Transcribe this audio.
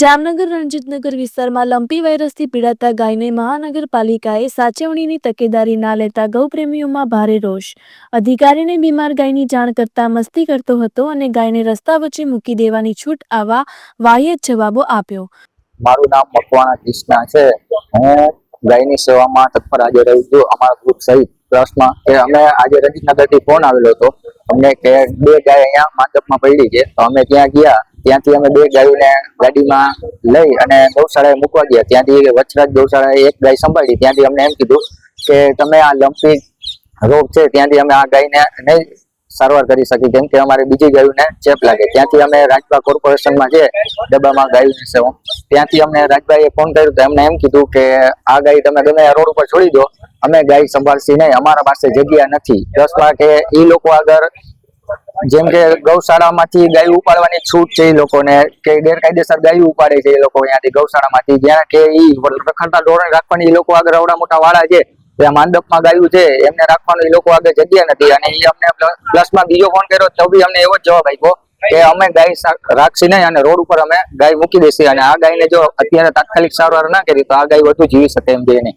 જામનગર રણજીતનગર વિસ્તારમાં લંપી વાયરસથી પીડાતા ગાયને મહાનગરપાલિકાએ સાચવણીની તકેદારી ના લેતા ગૌપ્રેમીઓમાં ભારે રોષ. અધિકારીને બીમાર ગાયની જાણ કરતા મસ્તી કરતો હતો અને ગાયને રસ્તા વચ્ચે મૂકી દેવાની છૂટ આવા વાહ્ય જવાબો આપ્યો. મારું નામ મકવાણા કૃષ્ણા છે. હું ગાયની સેવામાં તત્પર હાજર રહ્યું છું. અમારા ગ્રુપ સહિત ટ્રસ્ટમાં કે અમે આજે રણજીતનગરથી ફોન આવેલો હતો. અમને કે બે ગાય અહીંયા માંડપમાં પડી છે. તો અમે ત્યાં ગયા. ત્યાંથી અમે બે ગાયોને ગાડીમાં લઈ અને ગૌશાળાએ મૂકવા ગયા. ત્યાંથી વચરાજ ગૌશાળાએ એક ગાય સંભાળી. ત્યાંથી અમને એમ કીધું કે તમે આ લંપી રોગ છે, ત્યાંથી અમે આ ગાયને નહીં સારવાર કરી શકી કેમ કે અમારે બીજી ગાયોને ચેપ લાગે. ત્યાંથી અમે રાજપા કોર્પોરેશનમાં છે ડબ્બામાં ગાયું સેવા ત્યાંથી અમને રાજભાઈએ ફોન કર્યો તો એમને એમ કીધું કે, આ ગાય તમે ગમે રોડ ઉપર છોડી દો, અમે ગાય સંભાળશી નહીં, અમારા પાસે જગ્યા નથી. પ્લસમાં કે એ લોકો આગળ જેમ કે ગૌશાળામાંથી ગાય ઉપાડવાની છૂટ છે એ લોકોને, કે ગેરકાયદેસર ગાય ઉપાડે છે એ લોકો અહીંયાથી ગૌશાળામાંથી. જ્યાં કે એ રખડતા ધોરણ રાખવાની એ લોકો આગળ અવડા મોટા વાળા છે ત્યાં માંડપમાં ગાયું છે, એમને રાખવાનું એ લોકો આગળ જગ્યા નથી. અને એ અમને પ્લસમાં બીજો ફોન કર્યો તો બી અમને એવો જ જવાબ આપ્યો કે અમે ગાય રાખશી નહીં અને રોડ ઉપર અમે ગાય મૂકી દેશી. અને આ ગાયને જો અત્યારે તાત્કાલિક સારવાર ના કરી તો આ ગાય વધુ જીવી શકે એમ છે નહીં